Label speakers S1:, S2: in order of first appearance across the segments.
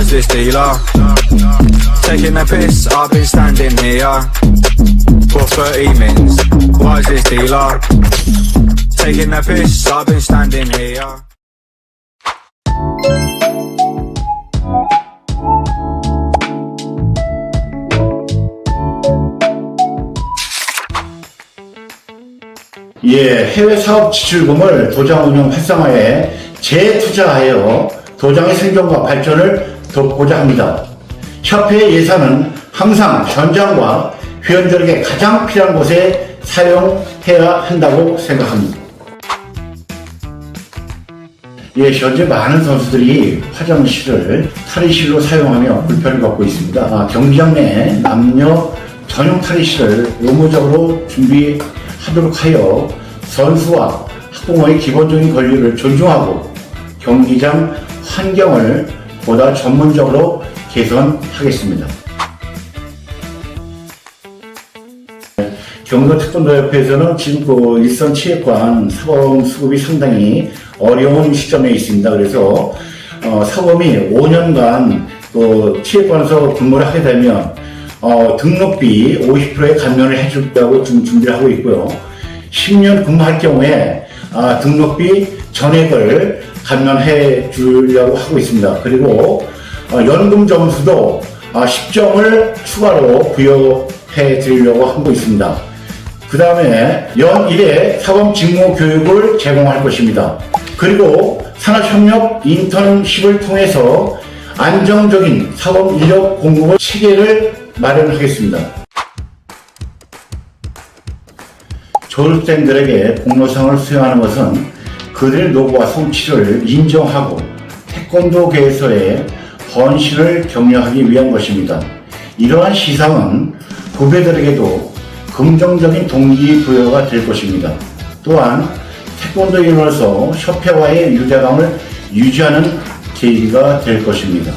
S1: Is this dealer? Taking the piss, I've been standing here for 30 mins. Why is this dealer? Taking the piss, I've been standing here.
S2: 예, 해외 사업 지출금을 도장 운영 활성화에 재투자하여 도장의 생존과 발전을 돕고자 합니다. 협회의 예산은 항상 현장과 회원들에게 가장 필요한 곳에 사용해야 한다고 생각합니다. 예, 현재 많은 선수들이 화장실을 탈의실로 사용하며 불편을 겪고 있습니다. 아, 경기장 내 남녀 전용 탈의실을 의무적으로 준비하도록 하여 선수와 학부모의 기본적인 권리를 존중하고 경기장 환경을 보다 전문적으로 개선하겠습니다. 경기도 태권도협회에서는 지금 그 일선 체육관 사범 수급이 상당히 어려운 시점에 있습니다. 그래서 어, 사범이 5년간 그 체육관에서 근무를 하게 되면 어, 등록비 50%의 감면을 해주려고 지금 준비를 하고 있고요. 10년 근무할 경우에 아, 등록비 전액을 감면해 주려고 하고 있습니다. 그리고 어, 연금 점수도 아, 10점을 추가로 부여해 드리려고 하고 있습니다. 그 다음에 연 1회 사범 직무 교육을 제공할 것입니다. 그리고 산업협력 인턴십을 통해서 안정적인 사범 인력 공급의 체계를 마련하겠습니다. 졸업생들에게 공로상을 수여하는 것은 그들의 노고와 성취를 인정하고 태권도계에서의 헌신을 격려하기 위한 것입니다. 이러한 시상은 후배들에게도 긍정적인 동기부여가 될 것입니다. 또한 태권도인으로서 협회와의 유대감을 유지하는 계기가 될 것입니다.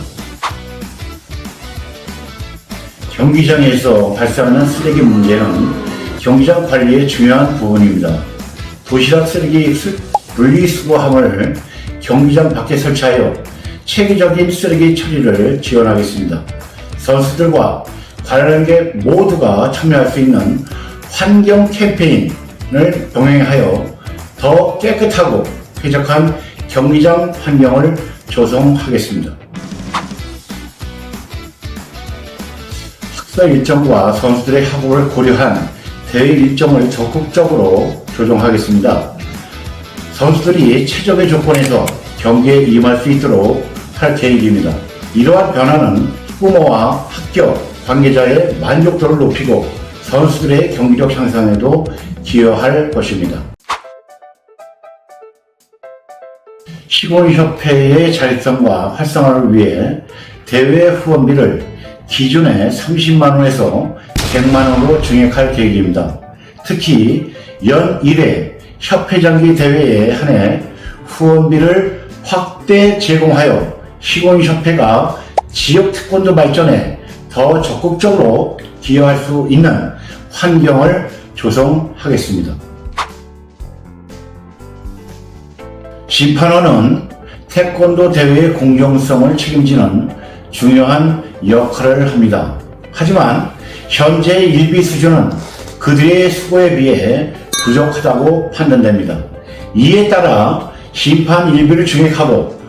S2: 경기장에서 발생하는 쓰레기 문제는 경기장 관리의 중요한 부분입니다. 도시락 쓰레기 수- 분리수거함을 경기장 밖에 설치하여 체계적인 쓰레기 처리를 지원하겠습니다. 선수들과 관람객 모두가 참여할 수 있는 환경 캠페인을 병행하여 더 깨끗하고 쾌적한 경기장 환경을 조성하겠습니다. 학사 일정과 선수들의 학업을 고려한 대회 일정을 적극적으로 조정하겠습니다. 선수들이 최적의 조건에서 경기에 임할 수 있도록 할 계획입니다. 이러한 변화는 부모와 학교, 관계자의 만족도를 높이고 선수들의 경기력 향상에도 기여할 것입니다. 시골협회의 자립성과 활성화를 위해 대회 후원비를 기존의 30만 원에서 100만 원으로 증액할 계획입니다. 특히 연 1회 협회장기 대회에 한해 후원비를 확대 제공하여 시골협회가 지역 태권도 발전에 더 적극적으로 기여할 수 있는 환경을 조성하겠습니다. 심판원은 태권도 대회의 공정성을 책임지는 중요한 역할을 합니다. 하지만 현재 일비 수준은 그들의 수고에 비해 부족하다고 판단됩니다. 이에 따라 심판 일비를 증액하고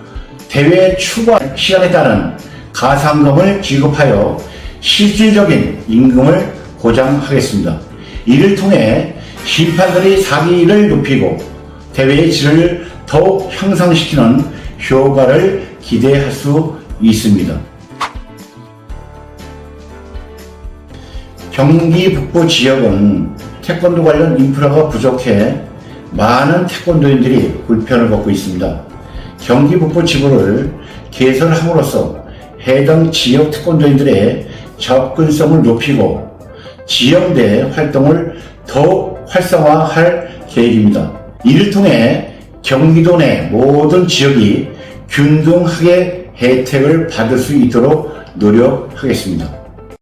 S2: 대회 추가 시간에 따른 가상금을 지급하여 실질적인 임금을 보장하겠습니다. 이를 통해 심판들의 사기를 높이고 대회의 질을 더욱 향상시키는 효과를 기대할 수 있습니다. 경기 북부 지역은 태권도 관련 인프라가 부족해 많은 태권도인들이 불편을 겪고 있습니다. 경기 북부 지구를 개설함으로써 해당 지역 태권도인들의 접근성을 높이고 지역 내 활동을 더욱 활성화할 계획입니다. 이를 통해 경기도 내 모든 지역이 균등하게 혜택을 받을 수 있도록 노력하겠습니다.